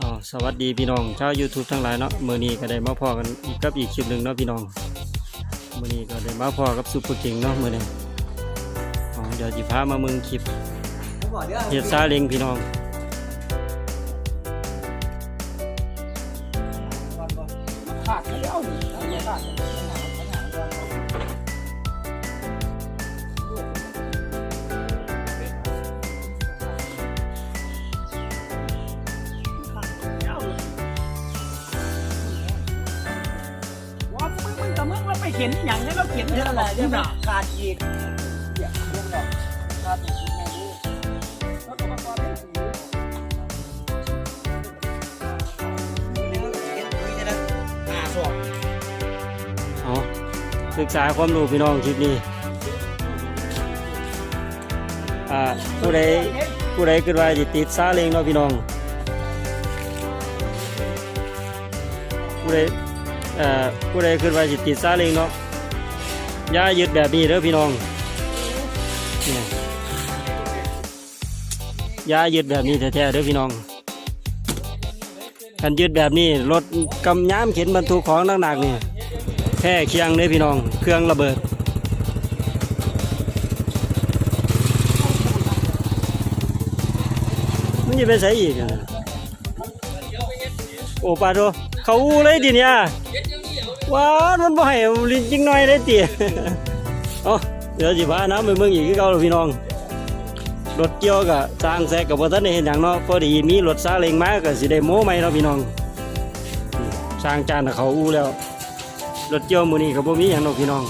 อ๋อสวัสดีพี่น้องชาว YouTube ทั้งหลายเนาะมื้อนี้ก็ได้มาพอกันอีกกับอีกคลิปหนึงเนาะพี่น้องมื้อนี้ก็ได้มาพอกับซุปเปอร์เก่งเนาะมื้อนี้อ๋อเดี๋ยวสิพามาเมืองคลิปเฮ็ดซาเล้งพี่น้อง เขียนอย่างนี้เราเขียนเท่าแหไหร่ละเนี่ยยนะขาดอีกเนี่ยเรื่องดอกขาดอีกไงนี่แล้วก็มาความเป็นสีนี่ก็เขียนคุยได้อ๋อศึกษาความรู้พี่น้องคลิปนี้อ่าผู้ใดผู้ใดคิดว่าสิติดซาเลงเนาะพี่น้องผู้ใด ผู้ใดคิดว่าสิติดซาเล้งเนาะอย่ายึดแบบนี้เด้อพี่น้องเนี่ยอย่ายึดแบบนี้แท้ๆเด้อพี่น้องคันยึดแบบนี้รถกำย้ำเข็นบรรทุกของหนักๆนี่แค่เคียงเลยพี่น้อง เครื่องระเบิดมันจะไปใส่อีกอะโอ้ปาโด เขาอู้เลยดิเนี่ยว้ามันบ่ให้ลิ้นจริงหน่อยเลยตีเอ๋อเดี๋ยวสิพาน้ำไปเมืองอีกคือเก่าพี่น้องรถเกี่ยวกับสร้างแซกกับบ่ทันได้เห็นอย่างเนาะพอดีมีรถซาเล้งมาก็สิได้โม้ใหมเนาะพี่น้องสร้างจานน่เขาอู้แล้วรถเกี่ยวมือนี้ก็บ่มีหยังดอกพี่น้อง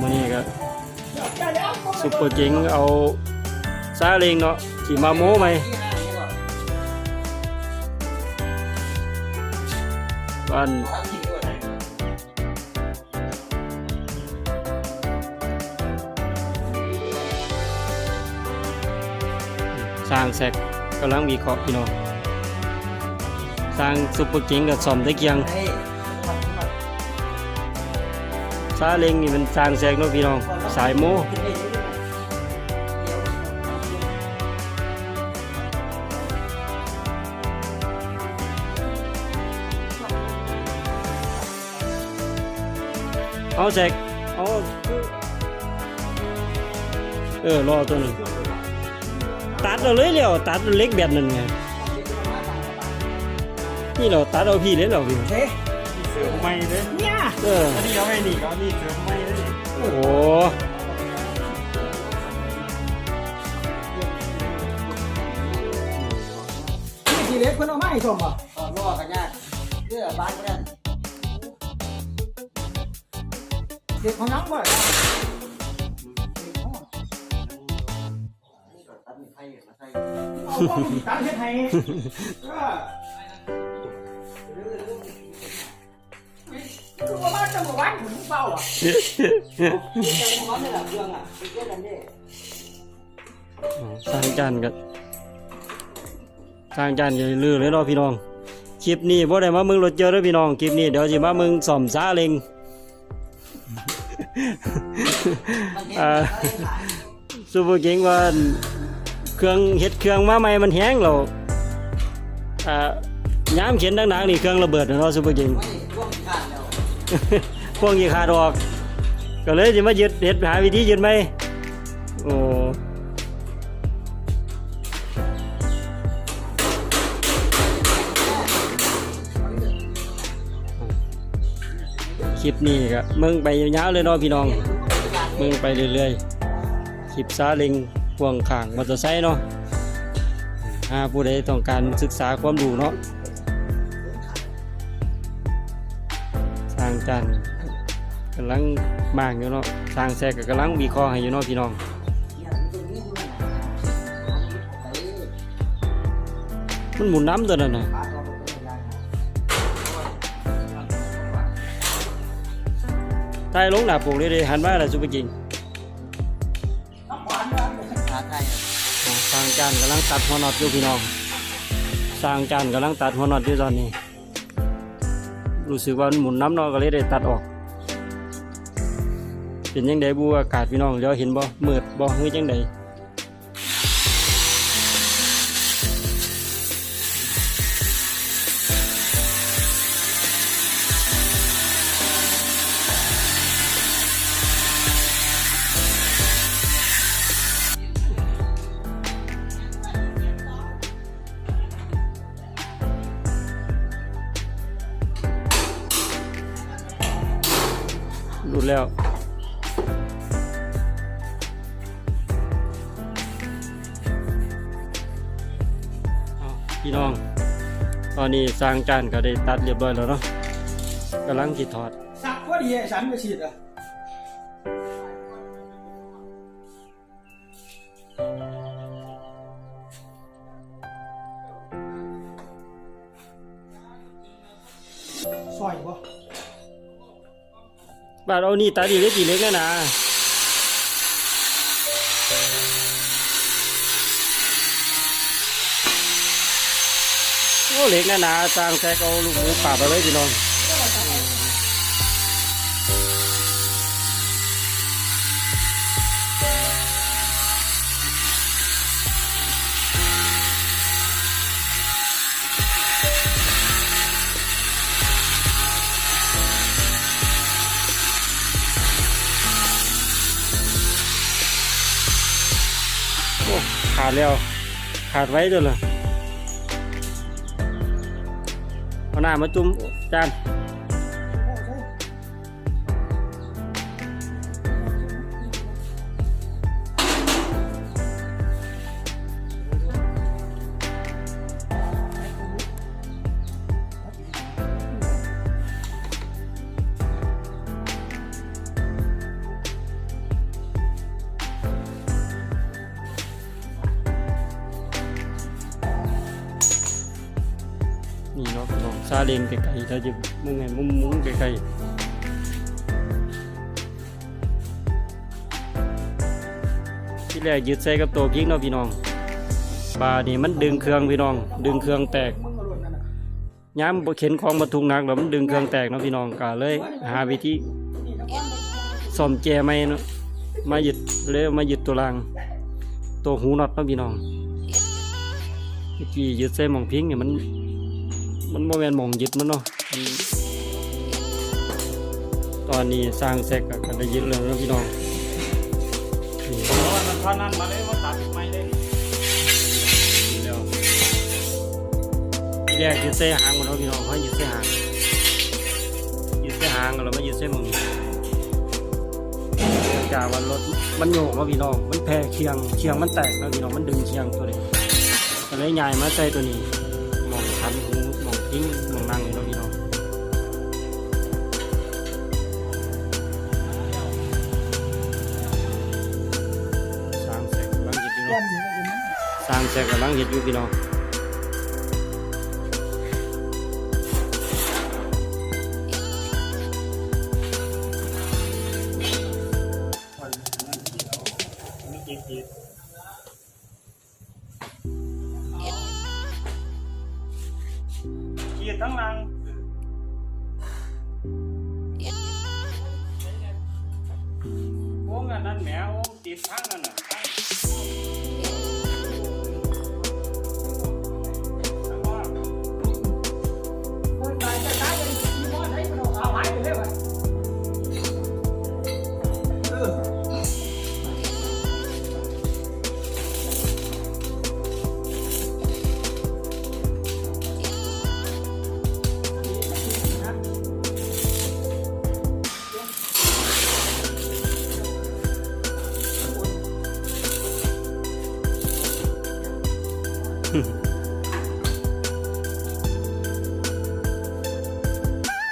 มือนี้ก็ซุปเปอร์เจ๋งเอาซาเล้งเนาะสิมาโม้ไหม บ้านสร้างแซกกำลังวิเคราะห์พี่น้องสร้างซุปเปอร์เจ๋งกับซอมตะเกียงซาเล้งนี่มันสร้างแซกเนาะพี่น้องสายโม เอาแซกเอาเออรอตัวนึงตัดเอาเลยแล้วตัดเล็กแบบนั้นไงนี่เราตัดเอาพี่เลยเราพี่เฮ้ยเสริมไม่เลยเนี่ยเอออันนี้เอาไอ้นี่ก็นี่เสริมไม่เลยโอ้โหทีเล็กเพิ่นเอาไม้ชมอะอ๋อรอกันยากเพื่อบ้านเพื่อน เด็กของน้องบ่เอาพวกตั้งเฮ็ดให้คือว่าบ้านจะมาบ้านถึงเป้าอะจะมาบ้านในหลังเรื่องอะเป็นแค่นั้นเด้สร้างจานกันสร้างจานอย่าลือเลยเนาะพี่น้องคลิปนี้บ่ได้มาเมืองรถเจอเด้อพี่น้องคลิปนี้เดี๋ยวสิมาเมืองซ่อมซาเลง ซูเปอร์เก่งว่าเครื่องเฮ็ดเครื่องมาใหม่มันแห้งเราอ่าย้ำเขียนดังๆนี่เครื่องระเบิดเนาะซูเปอร์เก่งไม่ร่วมขาดแล้วพวกยีขาดออก ก็เลยจะมายึดเห็ดหาวิธียึดไหมโอ้ คลิปนี้ก็มึงไปยาวๆเลยเนาะพี่น้องมึงไปเรื่อยๆคลิปซาเลิงพ่วงข้างมอเตอร์ไซค์เนาะหาผู้ใดต้องการศึกษาความรู้เนาะสร้างจันทร์กำลังมางอยู่เนาะสร้างแซกก็กำลังวิเคราะห์ให้อยู่เนาะพี่น้องมันหมุนน้ำตัวนั้นนะ ใต้ลงหน้าปกเลยเลยหันมาแล้วสุภกิงหาไทยสร้างจานกำลังตัดหัวนอดอยู่พี่น้องสร้างจานกำลังตัดหัวนอดอยู่ตอนนี้ รู้สึกว่าหมุนน้ำนอก็เลยได้ตัดออก เป็นยังไงบูอากาศพี่น้องเดี๋ยวเห็นบ่มืดบ่เฮ้ยจังไง แล้วพี่น้อง ตอนนี้สร้างจานก็ได้ตัดเรียบร้อยแล้วเนาะกำลังจิตถอด สักพอดีฉันไปฉีดอะ บาดเอานี่ตาดอีกได้กี่เล็กน่นะโอ้เล็กน่นะสร้างแจกเอาลูกหมูป่าไปไว้พี่น้อง ขาดแล้ว ขาดไว้ด้วยเหรอเอาหน้ามาจุ่มจานาะพี่น้องซาเลงไกลๆถ้าจะมุ่งไงมุ่งมุ่งไกลๆที่แรกยึดใส่กับตัวพริกเนาะพี่น้องปลานี่มันดึงเครื่องพี่น้อง ดึงเครื่องแตกย้ำเข็นของบรรทุกหนักแล้วมันดึงเครื่องแตกเนาะพี่น้องก็เลย หาวิธีซ่อมแจไม่เนาะมายึดเลยเอามายึดตัวราง ตัวหูน็อตเนาะพี่น้องเมื่อกี้ยึดใส่หมองพิงเนี่ยมัน มันโมแมนหมองยึดมันเนาะมันตอนนี้สร้างเสร็จก็ได้ยึดแล้วเนาะพี่น้องนี่เพราะว่ามันพานั้นมาเลยว่าตัดอีกไม่ได้เดี๋ยวทีแรกยึดใส่หางมันเนาะพี่น้องเขายึดใส่หางยึดใส่หางแล้วมายึดใส่หมองนี้กาวันรถมันโยกมาพี่น้อง มันแพ้เคียงเคียงมันแตกแล้วพี่น้อง มันดึงเคียงตัวนี้ก็เลยย้ายมาใส่ตัวนี้หมองคันหู หมองทิ้งหมองนั่งนี่เนาะพี่ น้องสร้างเสร็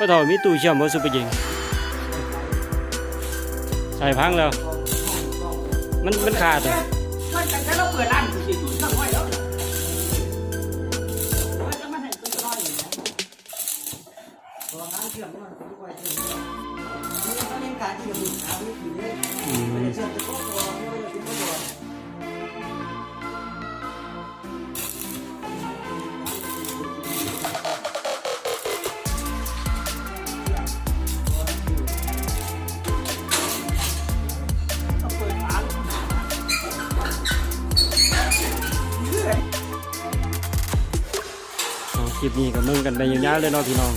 พ่อเฒ่ามีตู้เชื่อมบ่ซุปเปอร์ยิงใส่พังแล้ว มันมันขาดแค่อะไม่แต่เราเปิดร้าน มึงกันไปยาวๆเลยเนาะพี่น้อง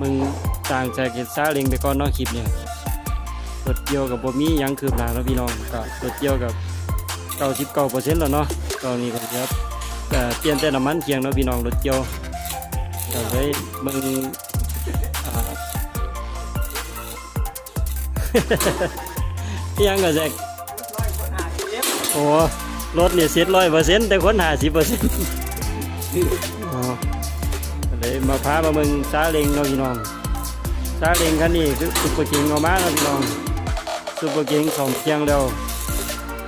มึงต่างจากเก็ดซาเล็งไปก่อนนาะคลิปเนี่ยรถเกี่ยวกับบ่มียังคืบหน้าเนาะพี่น้องก็รถเกี่ยวกับ99%แล้วเนาะตอนนี้ก็ครับแต่เปลี่ยนแต่น้ำมันเคียงเนาะพี่น้องรถเกี่ยวก็เลยมึงอ่าอิหยังก็แซกร้อยคโอ้รถเนี่ยเซ็ตร้อยเปอร์เซ็นต์แต่คนหาสิบเปอร์เซ็นต์ มาพามาเมืองซาเล็งเนาพี่น้องซาเล็งคันนี้คือซุปเปอร์เก่งเอามาเนาพี่น้องซุปเปอร์เก่งสองเพียงแล้ว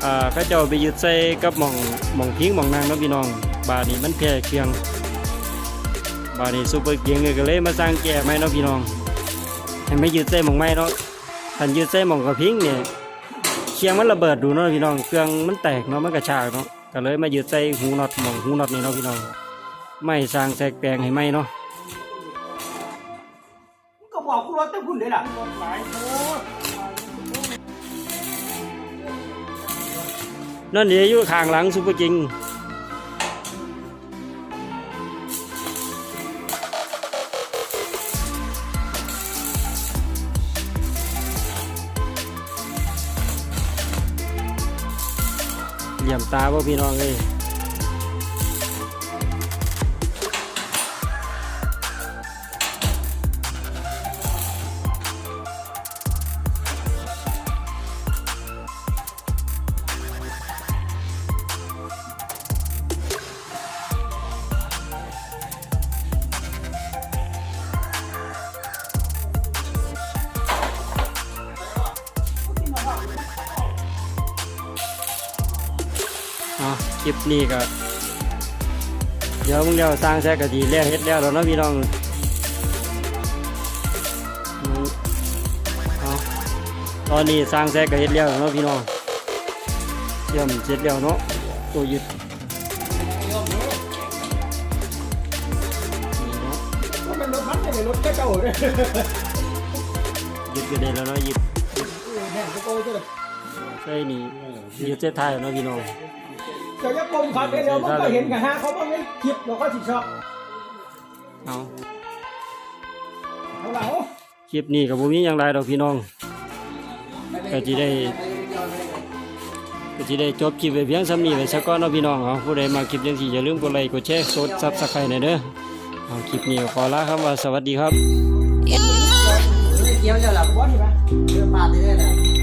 อ่าเขาเจ้าไปยึดใส่กับหม่องหม่องพิงหม่องนางเนาพี่น้อง บาดนี้มันแพ้เครื่องบาดนี้ซุปเปอร์เก่งก็เลยมาสร้างแก้ใหม่เนาพี่น้องให้ไม่ยึดใส่หม่องไม้เนาะถ้ายึดใส่หม่องกระพิงเนี่ยเคียงมันระเบิดดูเนาะพี่น้องเครื่องมันแตกเนาะมันกระชากเนาะก็เลยมายึดใส่หูน็อตหม่องหูน็อตนี่เนาะพี่น้อง ไม่สร้างแทรกแปลงให้ไหมเนาะก็บอกกูรถแต่คุณเลยล่ะนั่นเดี๋ยวอยู่ข้างหลังซุปเปอร์จิงเหลี่ยมตาบ่พี่น้องเลย นี้ก็เดี๋ยวมึงเดี๋ยวสร้างแทรกกะดีแล้วเฮ็ดแล้วแล้วเนาะพี่น้องอืมเอาตอนนี้สร้างแทรกกะเฮ็ดแล้วแล้วเนาะพี่น้องเชื่อมเสร็จแล้วเนาะตัวยึดนี่เนาะว่ามันรถมันไม่รถแค่เจ้าเลยยึดก็ได้แล้วเนาะยึดแม่งก็โตเจ้าใช่นี่ยึดเส้นไทายเนาะพี่น้องเจ้าจะกลมขับไปเร็วมันก็เห็นกันฮะเขาก็ไม่คิดเราก็สิชอบเอาเอาเราคลิปนี้กับผมมีอย่างไรดอกพี่น้องก็สิได้ก็จะได้จบคลิปไปเพียงสำนี้ไปสักก้อนเนาะพี่น้องเอาผู้ใดมาคลิปยังสี่อย่าลืมกดไลค์กดแชร์กดซับสไครต์หน่อยเด้อเอาคลิปนี้ก็ขอลาครับว่าสวัสดีครับเกี่ยวจะหลับว่าที่ไหมเรื่องมาที่ได้แหละ